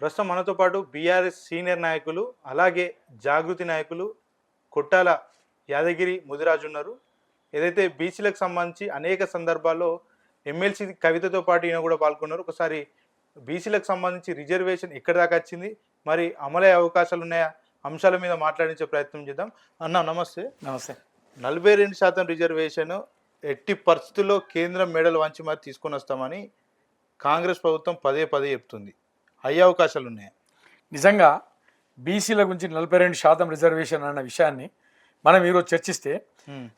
ప్రస్తుతం మనతో పాటు బీఆర్ఎస్ సీనియర్ నాయకులు అలాగే జాగృతి నాయకులు కొట్టాల యాదగిరి ముదిరాజు ఉన్నారు. ఏదైతే బీసీలకు సంబంధించి అనేక సందర్భాల్లో ఎమ్మెల్సీ కవితతో పాటు ఈయన కూడా పాల్గొన్నారు. ఒకసారి బీసీలకు సంబంధించి రిజర్వేషన్ ఎక్కడి దాకా వచ్చింది? మరి అమలయ్యే అవకాశాలు ఉన్నాయా? అంశాల మీద మాట్లాడించే ప్రయత్నం చేద్దాం. అన్న నమస్తే. నమస్తే. నలభై రెండు శాతం రిజర్వేషన్ ఎట్టి పరిస్థితుల్లో కేంద్రం మెడలు వంచి మరి తీసుకొని వస్తామని కాంగ్రెస్ ప్రభుత్వం పదే పదే చెప్తుంది. అయ్యే అవకాశాలు ఉన్నాయి నిజంగా బీసీల గురించి నలభై రెండు శాతం రిజర్వేషన్ అన్న విషయాన్ని మనం ఈరోజు చర్చిస్తే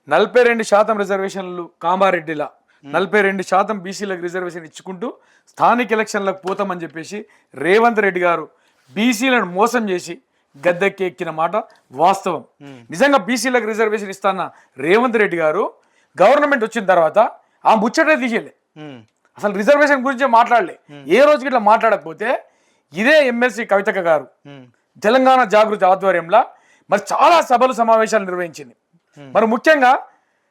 నలభై రెండు శాతం రిజర్వేషన్లు కామారెడ్డిలా నలభై రెండు శాతం బీసీలకు రిజర్వేషన్ ఇచ్చుకుంటూ స్థానిక ఎలక్షన్లకు పోతామని చెప్పేసి రేవంత్ రెడ్డి గారు బీసీలను మోసం చేసి గద్దెక్కి ఎక్కిన మాట వాస్తవం. నిజంగా బీసీలకు రిజర్వేషన్ ఇస్తాన్న రేవంత్ రెడ్డి గారు గవర్నమెంట్ వచ్చిన తర్వాత ఆ ముచ్చటే తీసేలే అసలు రిజర్వేషన్ గురించే మాట్లాడలే. ఏ రోజుకి ఇట్లా మాట్లాడకపోతే ఇదే ఎమ్మెల్సీ కవితక్క గారు. తెలంగాణ జాగృతి ఆధ్వర్యంలో మరి చాలా సభలు సమావేశాలు నిర్వహించింది. మరి ముఖ్యంగా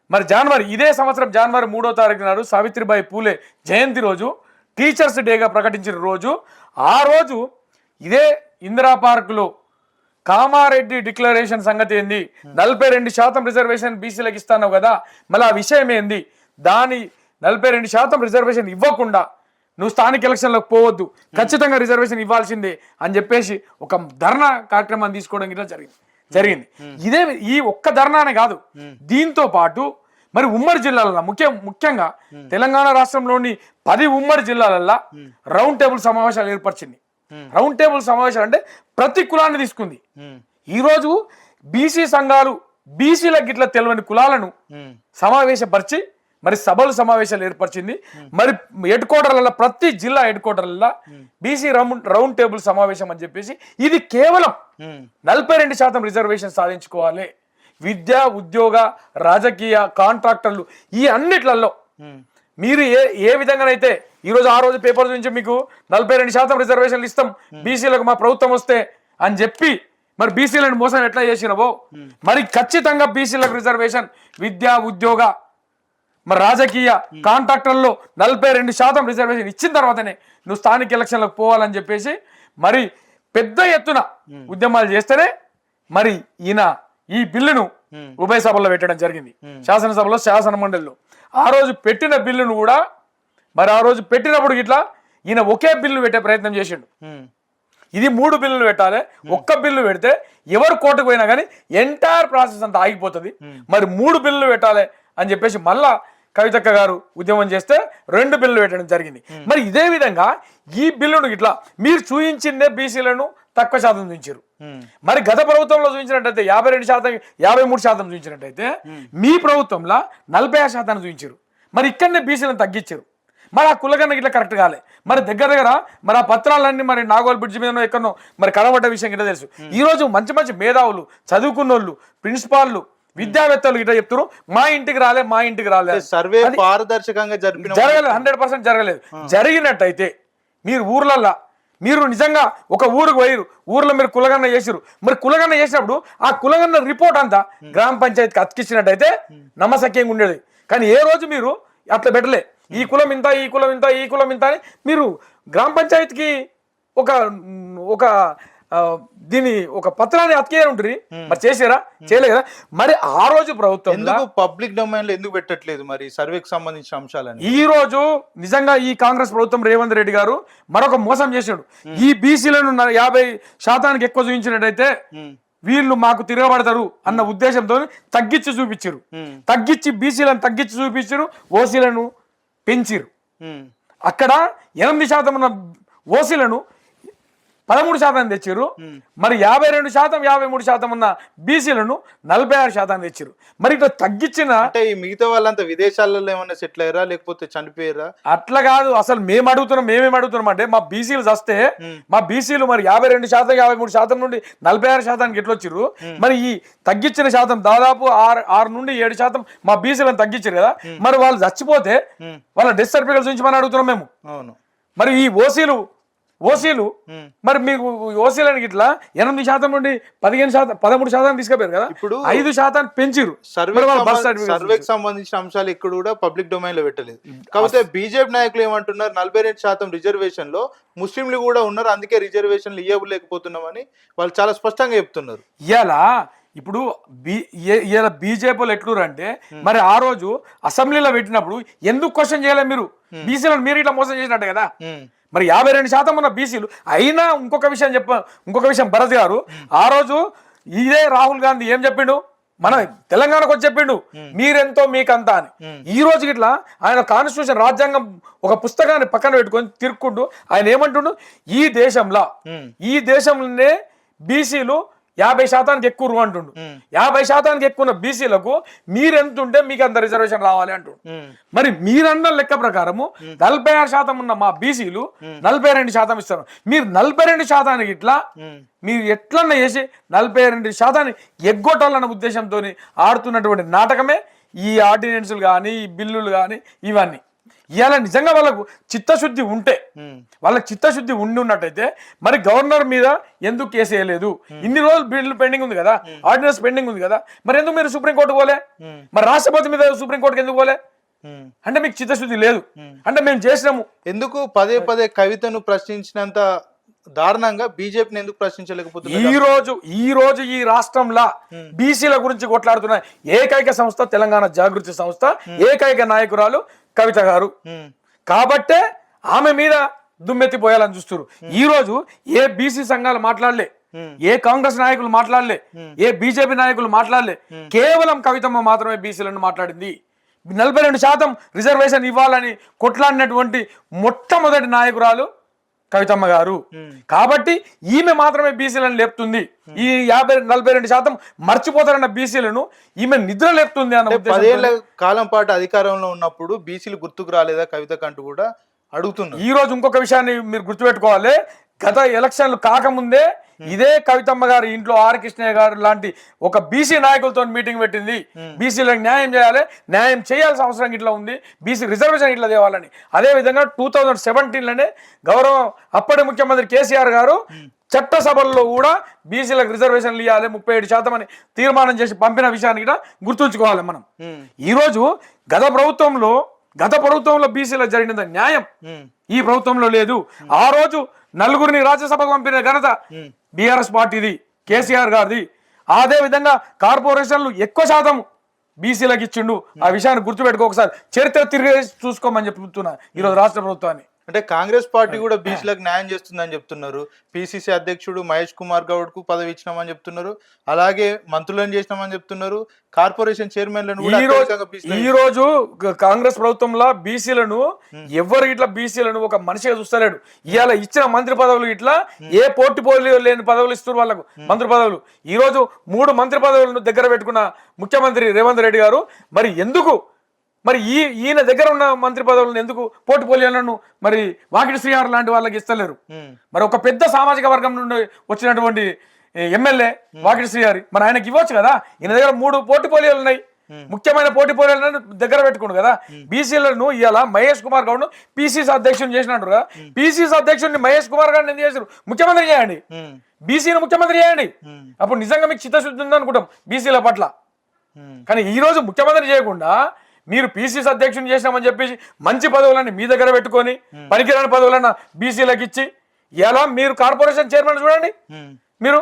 మరి జనవరి ఇదే సంవత్సరం జనవరి మూడో తారీఖు నాడు సావిత్రిబాయి పూలే జయంతి రోజు టీచర్స్ డేగా ప్రకటించిన రోజు ఆ రోజు ఇదే ఇందిరా పార్కులో కామారెడ్డి డిక్లరేషన్ సంగతి ఏంది? నలభై రెండు శాతం రిజర్వేషన్ బీసీలకు ఇస్తాను కదా? మళ్ళీ ఆ విషయం ఏంది? దాని నలభై రెండు శాతం రిజర్వేషన్ ఇవ్వకుండా నువ్వు స్థానిక ఎలక్షన్లకు పోవద్దు. ఖచ్చితంగా రిజర్వేషన్ ఇవ్వాల్సిందే అని చెప్పేసి ఒక ధర్నా కార్యక్రమాన్ని తీసుకోవడం ఇట్లా జరిగింది. జరిగింది. ఇదే ఈ ఒక్క ధర్నానే కాదు. దీంతో పాటు మరి ఉమ్మడి జిల్లాలలో ముఖ్య ముఖ్యంగా తెలంగాణ రాష్ట్రంలోని పది ఉమ్మడి జిల్లాలల్లో రౌండ్ టేబుల్ సమావేశాలు ఏర్పరిచింది. రౌండ్ టేబుల్ సమావేశాలు అంటే ప్రతి కులాన్ని తీసుకుంది. ఈరోజు బీసీ సంఘాలు బీసీలకు గిట్ల తెలియని కులాలను సమావేశపరిచి మరి సభలు సమావేశాలు ఏర్పరిచింది. మరి హెడ్ క్వార్టర్లలో ప్రతి జిల్లా హెడ్ క్వార్టర్లలో బీసీ రౌండ్ రౌండ్ టేబుల్ సమావేశం అని చెప్పేసి ఇది కేవలం నలభై రెండు శాతం రిజర్వేషన్ సాధించుకోవాలి. విద్య ఉద్యోగ రాజకీయ కాంట్రాక్టర్లు ఈ అన్నిట్లలో మీరు ఏ ఏ విధంగానైతే ఈ రోజు ఆ రోజు పేపర్ నుంచి మీకు నలభై రెండు శాతం రిజర్వేషన్లు ఇస్తాం బీసీలకు మా ప్రభుత్వం వస్తే అని చెప్పి మరి బీసీలను మోసం ఎట్లా చేసినవో మరి ఖచ్చితంగా బీసీలకు రిజర్వేషన్ విద్య ఉద్యోగ మరి రాజకీయ కాంట్రాక్టర్లో నలభై రెండు శాతం రిజర్వేషన్ ఇచ్చిన తర్వాతనే నువ్వు స్థానిక ఎలక్షన్లకు పోవాలని చెప్పేసి మరి పెద్ద ఎత్తున ఉద్యమాలు చేస్తేనే మరి ఈయన ఈ బిల్లును ఉభయ సభల్లో పెట్టడం జరిగింది. శాసనసభలో శాసన మండలిలో. ఆ రోజు పెట్టిన బిల్లును కూడా మరి ఆ రోజు పెట్టినప్పుడు ఇట్లా ఈయన ఒకే బిల్లు పెట్టే ప్రయత్నం చేసిండు. ఇది మూడు బిల్లులు పెట్టాలి. ఒక్క బిల్లు పెడితే ఎవరు కోర్టుకు పోయినా కానీ ఎంటైర్ ప్రాసెస్ అంతా ఆగిపోతుంది. మరి మూడు బిల్లులు పెట్టాలి అని చెప్పేసి మళ్ళా కవితక్క గారు ఉద్యమం చేస్తే రెండు బిల్లులు పెట్టడం జరిగింది. మరి ఇదే విధంగా ఈ బిల్లును ఇట్లా మీరు చూపించిందే బీసీలను తక్కువ శాతం చూపించారు మరి గత ప్రభుత్వంలో చూపించినట్టయితే యాభై రెండు శాతం యాభై మూడు శాతం చూపించినట్టయితే మీ ప్రభుత్వంలో నలభై ఆరు శాతాన్ని చూపించారు మరి ఇక్కడనే బీసీలను తగ్గించారు. మరి ఆ కులగన్న ఇట్లా కరెక్ట్ కాలే. మరి దగ్గర దగ్గర మరి ఆ పత్రాలన్నీ మరి నాగోల్ బ్రిడ్జ్ మీద ఎక్కడో మరి కనబడ్డ విషయం గిట్ట తెలుసు. ఈ రోజు మంచి మంచి మేధావులు చదువుకున్నోళ్ళు ప్రిన్సిపాల్లు విద్యావేత్తలు ఇట్లా చెప్తారు మా ఇంటికి రాలే మా ఇంటికి రాలే సర్వే పారదర్శకంగా జరిపిన జరగలేదు హండ్రెడ్ పర్సెంట్ జరగలేదు. జరిగినట్టయితే మీరు ఊర్లల్లో మీరు నిజంగా ఒక ఊరికి పోయిరు ఊర్లో మీరు కులగన్న చేసిరు మరి కులగన్న చేసినప్పుడు ఆ కులగన్న రిపోర్ట్ అంతా గ్రామ పంచాయతీకి అతికిచ్చినట్టయితే నమ్మసక్యంగా ఉండేది. కానీ ఏ రోజు మీరు అట్లా పెట్టలే. ఈ కులం ఇంత ఈ కులం ఇంత ఈ కులం ఇంత అని మీరు గ్రామ పంచాయతీకి ఒక ఒక దీని ఒక పత్రాన్ని అతికేయాలి ఉంటుంది మరి చేసారా చేయలేదు? కదా మరి ఆ రోజు ప్రభుత్వం ఎందుకు పబ్లిక్ డొమైన్లో ఎందుకు పెట్టట్లేదు మరి? సర్వేకి సంబంధించిన అంశాలని. ఈ రోజు నిజంగా ఈ కాంగ్రెస్ ప్రభుత్వం రేవంత్ రెడ్డి గారు మరొక మోసం చేశాడు ఈ బీసీలను యాభై శాతానికి ఎక్కువ చూపించినట్టయితే వీళ్ళు మాకు తిరగబడతారు అన్న ఉద్దేశంతో తగ్గించి చూపించారు తగ్గించి బీసీలను తగ్గించి చూపించారు ఓసీలను పెంచిరు అక్కడ ఎనిమిది శాతం ఉన్న ఓసీలను పదమూడు శాతం తెచ్చారు మరి యాభై రెండు శాతం యాభై మూడు శాతం ఉన్న బీసీలను నలభై ఆరు శాతం తెచ్చారు మరి ఇట్లా తగ్గించిన అంటే ఈ మిగతా వాళ్ళంతా విదేశాలలో ఏమన్నా సెటిల్ అయ్యారా లేకపోతే చనిపోయారా? అట్లా కాదు అసలు మేము అడుగుతున్నాం మేమేం అడుగుతున్నాం అంటే మా బీసీలు వస్తే మా బీసీలు మరి యాభై రెండు శాతం యాభై మూడు శాతం నుండి నలభై ఆరు శాతానికి ఎట్లా వచ్చిర్రు? మరి ఈ తగ్గించిన శాతం దాదాపు ఆరు ఆరు నుండి ఏడు శాతం మా బీసీలను తగ్గించారు కదా. మరి వాళ్ళు చచ్చిపోతే వాళ్ళ డెత్ సర్టిఫికేట్స్ నుంచి మనం అడుగుతున్నాం మేము. అవును. మరి ఈ ఓసీలు ఓసీలు. మరి మీకు ఓసీలని ఇట్లా ఎనిమిది శాతం నుండి పదిహేను శాతం పదమూడు శాతం తీసుకుపోయారు కదా? ఇప్పుడు ఐదు శాతం పెంచిరు సర్వేకి సంబంధించిన అంశాలు ఇక్కడ కూడా పబ్లిక్ డొమైన్లో పెట్టలేదు. కాకపోతే బీజేపీ నాయకులు ఏమంటున్నారు నలభై రెండు శాతం రిజర్వేషన్లో ముస్లింలు కూడా ఉన్నారు అందుకే రిజర్వేషన్లు ఇవ్వలేకపోతున్నామని వాళ్ళు చాలా స్పష్టంగా చెప్తున్నారు. ఇవాళ ఇప్పుడు బీ ఇవాళ బీజేపీలు ఎట్లురు అంటే మరి ఆ రోజు అసెంబ్లీలో పెట్టినప్పుడు ఎందుకు క్వశ్చన్ చేయలేదు మీరు? బీసీలను మీరు ఇట్లా మోసం చేసినట్టు కదా? మరి యాభై రెండు శాతం ఉన్న బీసీలు అయినా ఇంకొక విషయం చెప్ప ఇంకొక విషయం భరత్ గారు ఆ రోజు ఇదే రాహుల్ గాంధీ ఏం చెప్పిండు? మన తెలంగాణకు వచ్చి చెప్పిండు మీరెంతో మీకంతా అని. ఈ రోజు ఇట్లా ఆయన కాన్స్టిట్యూషన్ రాజ్యాంగం ఒక పుస్తకాన్ని పక్కన పెట్టుకొని తిరుక్కుంటూ ఆయన ఏమంటుండు? ఈ దేశంలో ఈ దేశంలోనే బీసీలు యాభై శాతానికి ఎక్కువ అంటుండు. యాభై శాతానికి ఎక్కువ ఉన్న బీసీలకు మీరెంత ఉంటే మీకు అంత రిజర్వేషన్ రావాలి అంటుండు. మరి మీరన్న లెక్క ప్రకారము నలభై ఆరు శాతం ఉన్న మా బీసీలు నలభై రెండు శాతం ఇస్తారు. మీరు నలభై రెండు శాతానికి ఇట్లా మీరు ఎట్లన్నా చేసి నలభై రెండు శాతాన్ని ఎగ్గొట్టాలన్న ఉద్దేశంతో ఆడుతున్నటువంటి నాటకమే ఈ ఆర్డినెన్సులు కానీ ఈ బిల్లులు కానీ ఇవన్నీ. ఇవాళ నిజంగా వాళ్ళకు చిత్తశుద్ధి ఉంటే వాళ్ళకి చిత్తశుద్ధి ఉండి ఉన్నట్టయితే మరి గవర్నర్ మీద ఎందుకు కేసు వేయలేదు? ఇన్ని రోజులు బిల్లు పెండింగ్ ఉంది కదా ఆర్డినెన్స్ పెండింగ్ ఉంది కదా మరి ఎందుకు మీరు సుప్రీంకోర్టు పోలే? మరి రాష్ట్రపతి మీద సుప్రీంకోర్టుకి ఎందుకు పోలే. అంటే మీకు చిత్తశుద్ధి లేదు. అంటే మేము చేసినాము. ఎందుకు పదే పదే కవితను ప్రశ్నించినంత దారుణంగా బీజేపీని ఎందుకు ప్రశ్నించలేకపోతున్నారు? ఈ రోజు ఈ రోజు ఈ రాష్ట్రంలో బీసీల గురించి కొట్లాడుతున్న ఏకైక సంస్థ తెలంగాణ జాగృతి సంస్థ ఏకైక నాయకురాలు కవిత గారు. కాబట్టే ఆమె మీద దుమ్మెత్తిపోయాలని చూస్తారు ఈ రోజు ఏ బీసీ సంఘాలు మాట్లాడలే ఏ కాంగ్రెస్ నాయకులు మాట్లాడలే ఏ బీజేపీ నాయకులు మాట్లాడలే కేవలం కవితమ్మ మాత్రమే బీసీలను మాట్లాడింది. నలభై రెండు శాతం రిజర్వేషన్ ఇవ్వాలని కొట్లాడినటువంటి మొట్టమొదటి నాయకురాలు కవితమ్మ గారు. కాబట్టి ఈమె మాత్రమే బీసీలను లేపుతుంది. ఈ యాభై నలభై రెండు శాతం మర్చిపోతారన్న బీసీలను ఈమె నిద్ర లేపుతుంది అన్న పదేళ్ళ కాలం పాటు అధికారంలో ఉన్నప్పుడు బీసీలు గుర్తుకు రాలేదా కవిత కంటూ కూడా అడుగుతున్నారు. ఈ రోజు ఇంకొక విషయాన్ని మీరు గుర్తుపెట్టుకోవాలి. గత ఎలక్షన్లు కాకముందే ఇదే కవితమ్మ గారి ఇంట్లో ఆర్ కృష్ణయ్య గారు లాంటి ఒక బీసీ నాయకులతో మీటింగ్ పెట్టింది. బీసీలకు న్యాయం చేయాలి న్యాయం చేయాల్సిన అవసరం ఇట్లా ఉంది. బీసీ రిజర్వేషన్ ఇట్లా తేవాలని. అదే విధంగా టూ థౌజండ్ సెవెంటీన్లోనే గౌరవం అప్పటి ముఖ్యమంత్రి కేసీఆర్ గారు చట్టసభల్లో కూడా బీసీలకు రిజర్వేషన్లు ఇవ్వాలి ముప్పై ఏడు శాతం అని తీర్మానం చేసి పంపిన విషయాన్ని కూడా గుర్తుంచుకోవాలి మనం. ఈరోజు గత ప్రభుత్వంలో గత ప్రభుత్వంలో బీసీలకు జరిగిన న్యాయం ఈ ప్రభుత్వంలో లేదు. ఆ రోజు నలుగురిని రాజ్యసభకు పంపిన ఘనత బీఆర్ఎస్ పార్టీది కేసీఆర్ గారిది. అదే విధంగా కార్పొరేషన్లు ఎక్కువ శాతం బీసీలకు ఇచ్చిండు. ఆ విషయాన్ని గుర్తుపెట్టుకో ఒకసారి. చరిత్ర తిరిగి చూసుకోమని చెప్తున్నా ఈరోజు రాష్ట్ర ప్రభుత్వాన్ని. అంటే కాంగ్రెస్ పార్టీ కూడా బీసీలకు న్యాయం చేస్తుందని చెప్తున్నారు. పిసిసి అధ్యక్షుడు మహేష్ కుమార్ గౌడ్కు పదవి ఇచ్చినామని చెప్తున్నారు. అలాగే మంత్రులను చేసినామని చెప్తున్నారు. కార్పొరేషన్ చైర్మన్లను ఈ రోజు కాంగ్రెస్ ప్రభుత్వంలో బీసీలను ఎవరు ఇట్లా బీసీలను ఒక మనిషిగా చూస్తలేడు. ఇవాళ ఇచ్చిన మంత్రి పదవులు ఇట్లా ఏ పోటీ పోలి లేని పదవులు ఇస్తారు వాళ్ళకు. మంత్రి పదవులు. ఈ రోజు మూడు మంత్రి పదవులను దగ్గర పెట్టుకున్న ముఖ్యమంత్రి రేవంత్ రెడ్డి గారు. మరి ఎందుకు మరి ఈ ఈయన దగ్గర ఉన్న మంత్రి పదవులను ఎందుకు పోటీ పోలియాలను మరి వాకిటి శ్రీహార్ లాంటి వాళ్ళకి ఇస్తలేరు. మరి ఒక పెద్ద సామాజిక వర్గం నుండి వచ్చినటువంటి ఎమ్మెల్యే వాకిటి శ్రీహారి మరి ఆయనకి ఇవ్వచ్చు కదా? ఈయన దగ్గర మూడు పోటీ పోలియోలు ఉన్నాయి ముఖ్యమైన పోటీ పోలియోలను దగ్గర పెట్టుకుండు కదా? బీసీలను ఇవాళ మహేష్ కుమార్ గౌడ్ పీసీసీ అధ్యక్షుని చేసినట్టు కదా? పీసీసీ అధ్యక్షుడిని మహేష్ కుమార్ గారిని ఎందుకు చేశారు ముఖ్యమంత్రి చేయండి. బీసీని ముఖ్యమంత్రి చేయండి. అప్పుడు నిజంగా మీకు చిత్తశుద్ధి ఉంది అనుకుంటాం బీసీల పట్ల. కానీ ఈ రోజు ముఖ్యమంత్రి చేయకుండా మీరు పీసీసీ అధ్యక్షుని చేసినామని చెప్పేసి మంచి పదవులన్నీ మీ దగ్గర పెట్టుకొని పనికిరాని పదవులన్న బీసీలకు ఇచ్చి ఎలా మీరు కార్పొరేషన్ చైర్మన్ చూడండి. మీరు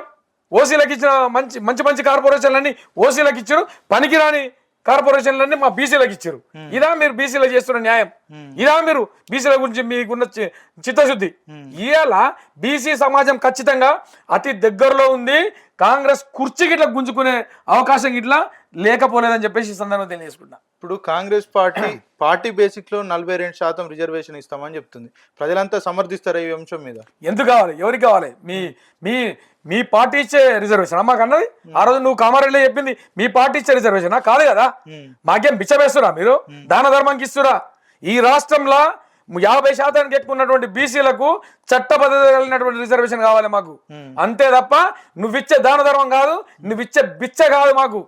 ఓసీలకు ఇచ్చిన మంచి మంచి మంచి కార్పొరేషన్లన్నీ ఓసీలకు ఇచ్చారు. పనికిరాని కార్పొరేషన్లన్నీ మా బీసీలకు ఇచ్చారు. ఇదా మీరు బీసీలకు చేస్తున్న న్యాయం. ఇదా మీరు బీసీల గురించి మీకున్న చిత్తశుద్ధి. ఇవాళ బీసీ సమాజం ఖచ్చితంగా అతి దగ్గరలో ఉంది. కాంగ్రెస్ కుర్చీ గిట్లా గుంజుకునే అవకాశం గిట్లా లేకపోలేదని చెప్పేసి ఈ సందర్భంగా తెలియజేసుకుంటా ఇప్పుడు కాంగ్రెస్ పార్టీ పార్టీ బేసిక్లో నలభై రెండు శాతం రిజర్వేషన్ ఇస్తామని చెప్తుంది. ప్రజలంతా సమర్థిస్తారు ఈ అంశం మీద? ఎందుకు కావాలి? ఎవరికి కావాలి? మీ మీ మీ పార్టీ ఇచ్చే రిజర్వేషన్ మాకు అన్నది ఆ రోజు నువ్వు కామారెడ్డిలో చెప్పింది మీ పార్టీ ఇచ్చే రిజర్వేషన్. కాదు కదా? మాకేం బిచ్చవేస్తురా మీరు? దాన ధర్మంకి ఇస్తురా ఈ రాష్ట్రంలో యాభై శాతానికి ఎక్కువ ఉన్నటువంటి బీసీలకు చట్టబద్ధత కలిగినటువంటి రిజర్వేషన్ కావాలి మాకు. అంతే తప్ప నువ్వు ఇచ్చే దాన ధర్మం కాదు నువ్వు ఇచ్చే బిచ్చ కాదు మాకు.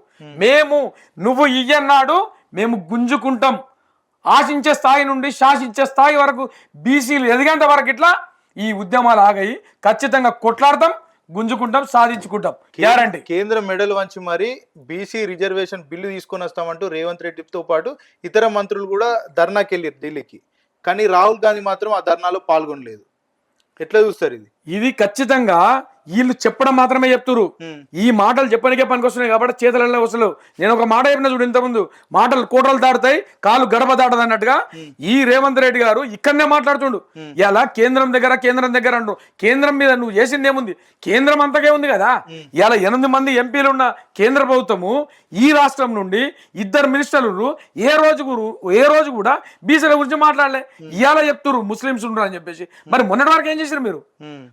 మేము నువ్వు ఇయ్యన్నాడు మేము గుంజుకుంటాం. ఆశించే స్థాయి నుండి శాసించే స్థాయి వరకు బీసీలు ఎదిగేంత వరకు ఇట్లా ఈ ఉద్యమాలు ఆగాయి. ఖచ్చితంగా కొట్లాడతాం గుంజుకుంటాం సాధించుకుంటాం. గ్యారంటీ కేంద్ర మెడల్ వంచి మరి బీసీ రిజర్వేషన్ బిల్లు తీసుకొని వస్తామంటూ రేవంత్ రెడ్డితో పాటు ఇతర మంత్రులు కూడా ధర్నాకి వెళ్ళారు ఢిల్లీకి. కానీ రాహుల్ గాంధీ మాత్రం ఆ ధర్నాలో పాల్గొనలేదు. ఎట్లా చూస్తారు ఇది? ఇది ఖచ్చితంగా వీళ్ళు చెప్పడం మాత్రమే చెప్తురు ఈ మాటలు చెప్పనికే పనికి వస్తున్నాయి కాబట్టి చేతులలో వస్తలు నేను ఒక మాట చెప్పిన చూడు ఇంతకుముందు. మాటలు కోటలు దాటుతాయి కాలు గడప దాటదు అన్నట్టుగా ఈ రేవంత్ రెడ్డి గారు ఇక్కడనే మాట్లాడుతుండు. ఇలా కేంద్రం దగ్గర కేంద్రం దగ్గర అంటు కేంద్రం మీద నువ్వు చేసింది ఏముంది? కేంద్రం అంతకే ఉంది కదా. ఇలా ఎనిమిది మంది ఎంపీలు ఉన్న కేంద్ర ప్రభుత్వము ఈ రాష్ట్రం నుండి ఇద్దరు మినిస్టర్లు ఏ రోజు ఏ రోజు కూడా బీసీల గురించి మాట్లాడలే. ఇవాళ చెప్తురు ముస్లిమ్స్ ఉండరు అని చెప్పేసి. మరి మొన్నటి వరకు ఏం చేశారు మీరు?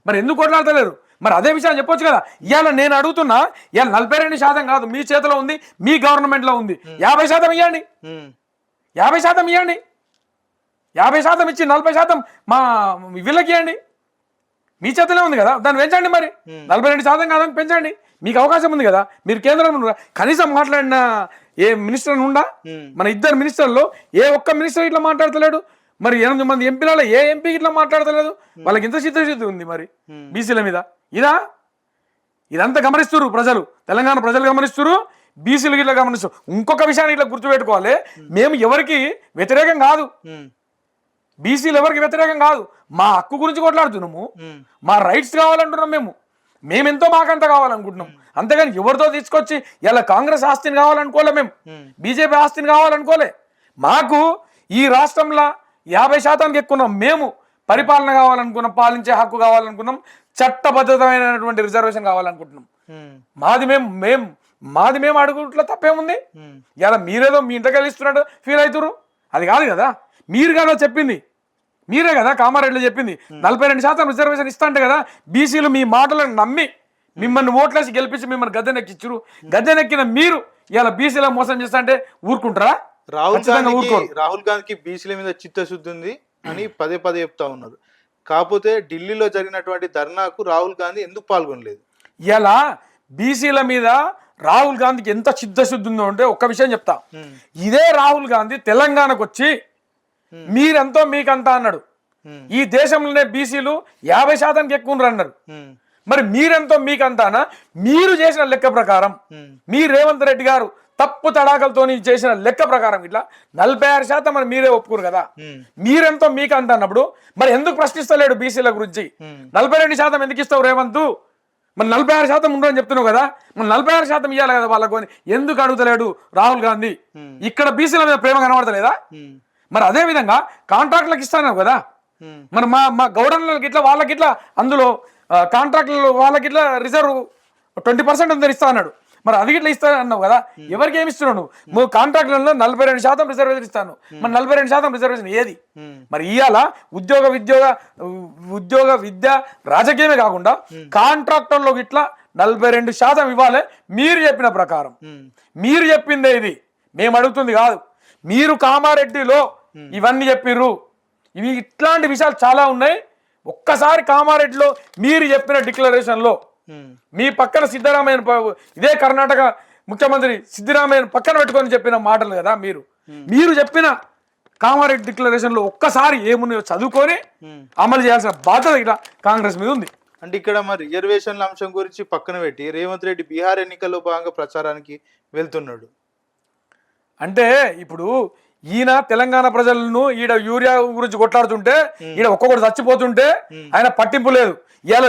మరి ఎందుకు కొట్లాడతలేరు? మరి అదే విషయం చెప్పొచ్చు కదా. ఇవాళ నేను అడుగుతున్నా ఇవాళ నలభై రెండు శాతం కాదు మీ చేతిలో ఉంది మీ గవర్నమెంట్లో ఉంది. యాభై శాతం ఇవ్వండి యాభై శాతం ఇవ్వండి యాభై శాతం ఇచ్చి నలభై శాతం మా వీళ్ళకి ఇవ్వండి మీ చేతిలో ఉంది కదా దాన్ని పెంచండి మరి. నలభై రెండు శాతం కాదని పెంచండి. మీకు అవకాశం ఉంది కదా మీరు కేంద్రంలో. కనీసం మాట్లాడిన ఏ మినిస్టర్ ఉండా? మన ఇద్దరు మినిస్టర్లో ఏ ఒక్క మినిస్టర్ ఇట్లా మాట్లాడతలేడు? మరి ఎనిమిది మంది ఎంపీలలో ఏ ఎంపీ ఇట్లా మాట్లాడతలేదు? వాళ్ళకి ఇంత చిత్తశుద్ధి ఉంది మరి బీసీల మీద. ఇదా? ఇదంతా గమనిస్తున్నారు ప్రజలు. తెలంగాణ ప్రజలు గమనిస్తున్నారు బీసీలు ఇట్లా గమనిస్తారు ఇంకొక విషయాన్ని ఇట్లా గుర్తుపెట్టుకోవాలి. మేము ఎవరికి వ్యతిరేకం కాదు. బీసీలు ఎవరికి వ్యతిరేకం కాదు. మా హక్కు గురించి కొట్లాడుతున్నాము. మా రైట్స్ కావాలంటున్నాం మేము. మేమెంతో మాకంత కావాలనుకుంటున్నాం. అంతేగాని ఎవరితో తీసుకొచ్చి ఇలా కాంగ్రెస్ ఆస్తిని కావాలనుకోలే మేము. బీజేపీ ఆస్తిని కావాలనుకోలే. మాకు ఈ రాష్ట్రంలో యాభై శాతానికి ఎక్కున్నాం. మేము పరిపాలన కావాలనుకున్నాం పాలించే హక్కు కావాలనుకున్నాం చట్టబద్ధమైనటువంటి రిజర్వేషన్ కావాలనుకుంటున్నాం. మాది మేము మేం మాది మేము అడుగుట్లో తప్పేముంది? ఇలా మీరేదో మీ ఇంటికి ఇస్తున్నట్టు ఫీల్ అవుతురు అది కాదు కదా. మీరు కదా చెప్పింది. మీరే కదా కామారెడ్డిలో చెప్పింది. నలభై రెండు శాతం రిజర్వేషన్ ఇస్తా అంటే కదా బీసీలు మీ మాటలను నమ్మి మిమ్మల్ని ఓట్లేసి గెలిపించి మిమ్మల్ని గద్దెనెక్కిచ్చురు గద్దెనెక్కిన మీరు ఇలా బీసీలో మోసం చేస్తా అంటే ఊరుకుంటారా? రాహుల్ ఊరుకోరు. రాహుల్ గాంధీకి బీసీల మీద చిత్తశుద్ధి ఉంది అని పదే పదే చెప్తా ఉన్నారు. కాకపోతే ఢిల్లీలో జరిగినటువంటి ధర్నాకు రాహుల్ గాంధీ ఎందుకు పాల్గొనలేదు? ఇలా బీసీల మీద రాహుల్ గాంధీకి ఎంత చిత్తశుద్ధి ఉందో అంటే ఒక్క విషయం చెప్తా. ఇదే రాహుల్ గాంధీ తెలంగాణకు వచ్చి మీరెంతో మీకంతా అన్నాడు. ఈ దేశంలోనే బీసీలు యాభై శాతానికి ఎక్కువ ఉన్నారు అన్నారు. మరి మీరెంతో మీకంతానా? మీరు చేసిన లెక్క ప్రకారం మీ రేవంత్ రెడ్డి గారు తప్పు తడాకలతో చేసిన లెక్క ప్రకారం ఇట్లా నలభై ఆరు శాతం మరి మీరే ఒప్పుకోరు కదా. మీరెంతో మీకు అంత అన్నప్పుడు మరి ఎందుకు ప్రశ్నిస్తలేడు బీసీల గురించి? నలభై రెండు శాతం ఎందుకు ఇస్తావు రేవంత్? మరి నలభై ఆరు శాతం ఉండవు అని చెప్తున్నావు కదా. మరి నలభై ఆరు శాతం ఇవ్వాలి కదా వాళ్ళకు అని ఎందుకు అడుగుతలేడు రాహుల్ గాంధీ? ఇక్కడ బీసీల మీద ప్రేమ కనబడతలేదా? మరి అదే విధంగా కాంట్రాక్ట్లకు ఇస్తాను కదా. మరి మా మా గౌడన్లకి ఇట్లా వాళ్ళకి ఇట్లా అందులో కాంట్రాక్టులు వాళ్ళకి ఇట్లా రిజర్వ్ ట్వంటీ పర్సెంట్ అందరు ఇస్తా అన్నాడు. మరి అది ఇట్లా ఇస్తా అన్నావు కదా? ఎవరికి ఏమి ఇస్తున్నావు నువ్వు? నువ్వు కాంట్రాక్టులలో నలభై రెండు శాతం రిజర్వేషన్ ఇస్తాను. మరి నలభై రెండు శాతం రిజర్వేషన్ ఏది? మరి ఇవాళ ఉద్యోగ విద్యోగ ఉద్యోగ విద్య రాజకీయమే కాకుండా కాంట్రాక్టర్లో ఇట్లా నలభై రెండు శాతం ఇవ్వాలి మీరు చెప్పిన ప్రకారం. మీరు చెప్పిందే ఇది. మేము అడుగుతుంది కాదు. మీరు కామారెడ్డిలో ఇవన్నీ చెప్పిర్రు. ఇవి ఇట్లాంటి విషయాలు చాలా ఉన్నాయి. ఒక్కసారి కామారెడ్డిలో మీరు చెప్పిన డిక్లరేషన్లో మీ పక్కన సిద్ధరామయ్య ఇదే కర్ణాటక ముఖ్యమంత్రి సిద్ధరామయ్య పక్కన పెట్టుకొని చెప్పిన మాటలు కదా మీరు. మీరు చెప్పిన కామారెడ్డి డిక్లరేషన్లో ఒక్కసారి ఏమున్నాయో చదువుకొని. అమలు చేయాల్సిన బాధ్యత ఇట్లా కాంగ్రెస్ మీద ఉంది. అంటే ఇక్కడ మరి రిజర్వేషన్ల అంశం గురించి పక్కన పెట్టి రేవంత్ రెడ్డి బీహార్ ఎన్నికల్లో భాగంగా ప్రచారానికి వెళ్తున్నాడు. అంటే ఇప్పుడు ఈయన తెలంగాణ ప్రజలను ఈడ యూరియా గురించి కొట్లాడుతుంటే ఈడ ఒక్కొక్కటి చచ్చిపోతుంటే ఆయన పట్టింపు లేదు. ఇవాళ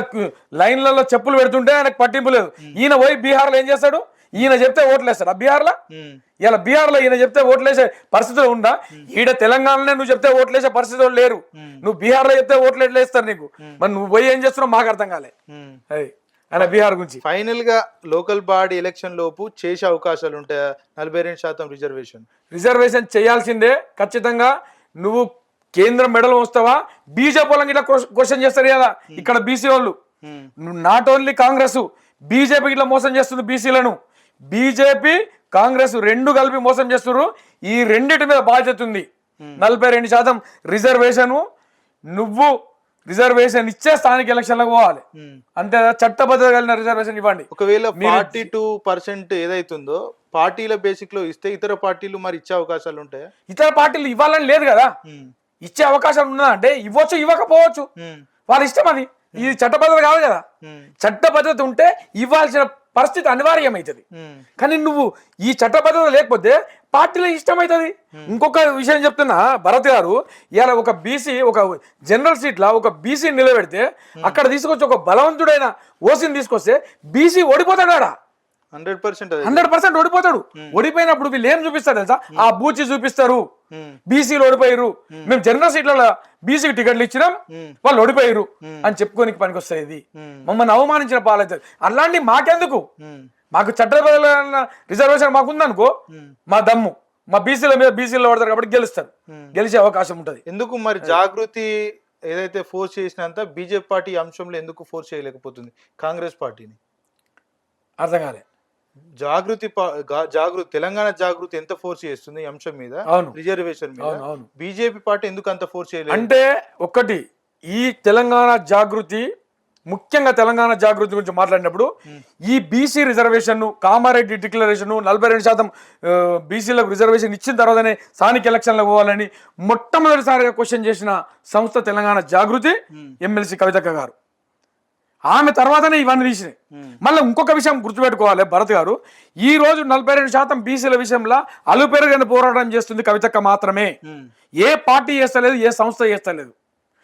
లైన్లలో చెప్పులు పెడుతుంటే ఆయనకు పట్టింపు లేదు. ఈయన పోయి బీహార్లో ఏం చేస్తాడు? ఈయన చెప్తే ఓట్లు వేస్తాడు ఆ బీహార్లో ఇలా బీహార్లో ఈయన చెప్తే ఓట్లేసే పరిస్థితులు ఉందా? ఈడ తెలంగాణలోనే నువ్వు చెప్తే ఓట్లేసే పరిస్థితులు లేరు. నువ్వు బీహార్లో చెప్తే ఓట్లు ఎట్లా వేస్తారు నీకు మరి నువ్వు పోయి ఏం చేస్తున్నావు? మాకు అర్థం కాలే. ఆయన బీహార్ గురించి. ఫైనల్గా లోకల్ బాడీ ఎలక్షన్ లోపు చేసే అవకాశాలు ఉంటాయా నలభై రెండు శాతం రిజర్వేషన్ రిజర్వేషన్ చేయాల్సిందే. ఖచ్చితంగా నువ్వు కేంద్రం మెడలు వస్తావా బీజేపీ వాళ్ళని ఇట్లా క్వశ్చన్ చేస్తారు కదా. ఇక్కడ బీసీ వాళ్ళు. నాట్ ఓన్లీ కాంగ్రెస్ బీజేపీ ఇట్లా మోసం చేస్తుంది బీసీలను బీజేపీ కాంగ్రెస్ రెండు కలిపి మోసం చేస్తున్నారు ఈ రెండిటి మీద బాధ్యత ఉంది. నలభై రెండు శాతం రిజర్వేషన్ నువ్వు రిజర్వేషన్ ఇచ్చే స్థానిక ఎలక్షన్లకు పోవాలి. అంతే చట్టబద్ధత కలిగిన రిజర్వేషన్ ఇవ్వండి. ఒకవేళ ఫార్టీ టూ పర్సెంట్ ఏదైతుందో పార్టీల బేసిక్లో ఇస్తే ఇతర పార్టీలు మరి ఇచ్చే అవకాశాలు ఉంటాయా ఇతర పార్టీలు ఇవ్వాలని లేదు కదా? ఇచ్చే అవకాశం ఉన్నదా అంటే ఇవ్వచ్చు ఇవ్వకపోవచ్చు. వాళ్ళ ఇష్టం అది. ఇది చట్టబద్ధత కాదు కదా? చట్టబద్ధత ఉంటే ఇవ్వాల్సిన పరిస్థితి అనివార్యమవుతుంది ఉమ్, కానీ నువ్వు ఈ చట్టబద్ధత లేకపోతే పార్టీలో ఇష్టమవుతుంది ఇంకొక విషయం చెప్తున్నా భరత్ గారు ఇవాళ ఒక బీసీ ఒక జనరల్ సీట్లా ఒక బీసీ నిలబెడితే అక్కడ తీసుకొచ్చి ఒక బలవంతుడైన ఓసీని తీసుకొస్తే బీసీ ఓడిపోతాడు ఆడ హండ్రెడ్ పర్సెంట్ హండ్రెడ్ పర్సెంట్ ఓడిపోతాడు. ఓడిపోయినప్పుడు వీళ్ళు ఏం చూపిస్తారు తెలుసా? ఆ బూచి చూపిస్తారు. బీసీలు ఓడిపోయారు మేము జనరల్ సీట్లలో బీసీకి టికెట్లు ఇచ్చినాం వాళ్ళు ఓడిపోయారు అని చెప్పుకోనికి పనికి వస్తాయి ఇది మమ్మల్ని అవమానించిన పాలవుతుంది అలాంటి మాకెందుకు? మాకు చట్టబద్ధమైన రిజర్వేషన్ మాకు ఉందనుకో. మా దమ్ము మా బీసీల మీద బీసీలో పడతారు కాబట్టి గెలుస్తారు. గెలిచే అవకాశం ఉంటుంది. ఎందుకు మరి జాగృతి ఏదైతే ఫోర్స్ చేసినంత బీజేపీ పార్టీ అంశంలో ఎందుకు ఫోర్స్ చేయలేకపోతుంది? కాంగ్రెస్ పార్టీని. అర్థం కాలే. జాగృతి జాగృతి తెలంగాణ జాగృతి ఎంత ఫోర్స్ చేస్తుంది అంశం మీద? రిజర్వేషన్ మీద? బీజేపీ పార్టీ ఎందుకు అంత ఫోర్స్ చేయలేదు? అంటే ఒక్కటి ఈ తెలంగాణ జాగృతి ముఖ్యంగా తెలంగాణ జాగృతి గురించి మాట్లాడినప్పుడు ఈ బీసీ రిజర్వేషన్ కామారెడ్డి డిక్లరేషన్ నలభై రెండు శాతం బీసీలకు రిజర్వేషన్ ఇచ్చిన తర్వాతనే స్థానిక ఎలక్షన్లకు పోవాలని మొట్టమొదటిసారిగా క్వశ్చన్ చేసిన సంస్థ తెలంగాణ జాగృతి ఎమ్మెల్సీ కవితక్క గారు. ఆమె తర్వాతనే ఇవన్నీ తీసినాయి. మళ్ళీ ఇంకొక విషయం గుర్తుపెట్టుకోవాలి భరత్ గారు. ఈ రోజు నలభై రెండు శాతం బీసీల విషయంలో అలుపెరుగని పోరాటం చేస్తుంది కవితక్క మాత్రమే. ఏ పార్టీ చేస్తలేదు ఏ సంస్థ చేస్తలేదు.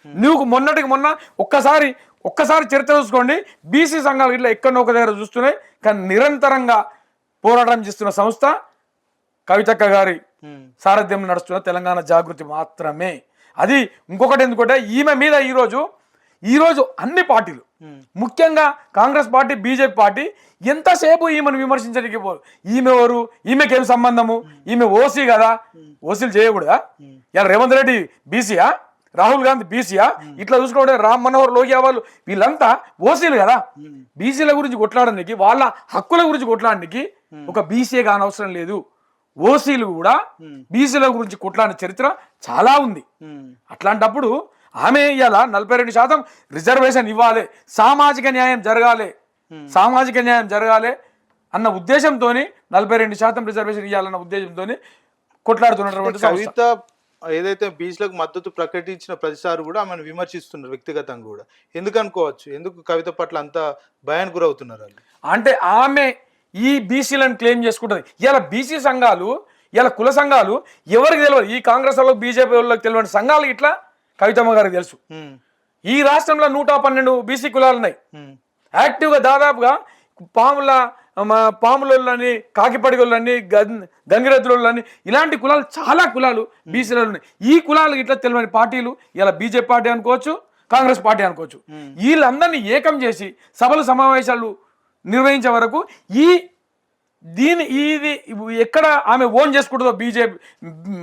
నువ్వు మొన్నటికి మొన్న ఒక్కసారి ఒక్కసారి చరిత్ర చూసుకోండి. బీసీ సంఘాలు ఇట్లా ఎక్కడో ఒక దగ్గర చూస్తున్నాయి. కానీ నిరంతరంగా పోరాటం చేస్తున్న సంస్థ కవితక్క గారి సారథ్యం నడుస్తున్న తెలంగాణ జాగృతి మాత్రమే. అది ఇంకొకటి ఎందుకంటే ఈమె మీద ఈరోజు ఈరోజు అన్ని పార్టీలు ముఖ్యంగా కాంగ్రెస్ పార్టీ బీజేపీ పార్టీ ఎంతసేపు ఈమెను విమర్శించడానికి పో ఈమె ఎవరు ఈమెకేం సంబంధము ఈమె ఓసీ కదా? ఓసీలు చేయకూడదా? ఇలా రేవంత్ రెడ్డి బీసీయా? రాహుల్ గాంధీ బీసీయా? ఇట్లా చూసుకోవడం రామ్ మనోహర్ లోహియా వాళ్ళు వీళ్ళంతా ఓసీలు కదా? బీసీల గురించి కొట్లాడడానికి వాళ్ళ హక్కుల గురించి కొట్లాడడానికి ఒక బీసీ కానవసరం లేదు. ఓసీలు కూడా బీసీల గురించి కొట్లాడిన చరిత్ర చాలా ఉంది. అట్లాంటప్పుడు ఆమె ఇవాళ నలభై రెండు శాతం రిజర్వేషన్ ఇవ్వాలి. సామాజిక న్యాయం జరగాలి. సామాజిక న్యాయం జరగాలి అన్న ఉద్దేశంతో నలభై రెండు శాతం రిజర్వేషన్ ఇవ్వాలన్న ఉద్దేశంతో కొట్లాడుతున్నటువంటి. కవిత ఏదైతే బీచ్లకు మద్దతు ప్రకటించిన ప్రతిసారి కూడా ఆమెను విమర్శిస్తున్నారు వ్యక్తిగతంగా కూడా. ఎందుకు అనుకోవచ్చు? ఎందుకు కవిత పట్ల అంత భయానికి గురవుతున్నారు అంటే ఆమె ఈ బీసీలను క్లెయిమ్ చేసుకుంటుంది. ఇలా బీసీ సంఘాలు ఇలా కుల సంఘాలు ఎవరికి తెలియదు ఈ కాంగ్రెస్ వాళ్ళకి బీజేపీ వాళ్ళకి తెలియని సంఘాలు ఇట్లా కవితమ్మ గారికి తెలుసు. ఈ రాష్ట్రంలో నూట పన్నెండు బీసీ కులాలు ఉన్నాయి. యాక్టివ్గా దాదాపుగా పాముల పాములని కాకిపడిగోళ్ళని గంగిరెద్దులని ఇలాంటి కులాలు చాలా కులాలు బీసీలలో ఉన్నాయి. ఈ కులాలు ఇట్లా తెలియని పార్టీలు ఇలా బీజేపీ పార్టీ అనుకోవచ్చు కాంగ్రెస్ పార్టీ అనుకోవచ్చు. వీళ్ళందరినీ ఏకం చేసి సభలు సమావేశాలు నిర్వహించే వరకు ఈ దీని ఇది ఎక్కడ ఆమె ఓన్ చేసుకుంటుందో బీజేపీ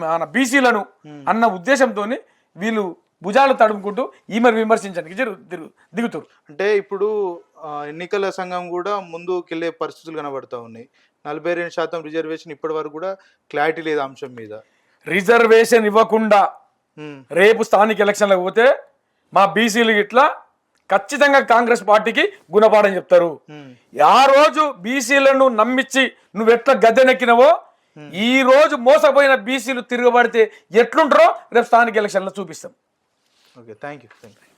మన బీసీలను అన్న ఉద్దేశంతో వీళ్ళు భుజాలు తడుముకుంటూ ఈమెను విమర్శించడానికి జరు- తిరుగు దిగుతారు. అంటే ఇప్పుడు ఎన్నికల సంఘం కూడా ముందుకెళ్ళే పరిస్థితులు కనబడతా ఉన్నాయి. నలభై రెండు శాతం రిజర్వేషన్ ఇప్పటి వరకు కూడా క్లారిటీ లేదు అంశం మీద. రిజర్వేషన్ ఇవ్వకుండా రేపు స్థానిక ఎలక్షన్లకు పోతే మా బీసీలు ఇట్లా ఖచ్చితంగా కాంగ్రెస్ పార్టీకి గుణపాఠం చెప్తారు. ఆ రోజు బీసీలను నమ్మించి నువ్వు ఎట్లా గద్దెనెక్కినవో ఈ రోజు మోసపోయిన బీసీలు తిరగబడితే ఎట్లుంటారో రేపు స్థానిక ఎలక్షన్లో చూపిస్తాం. Okay thank you thank you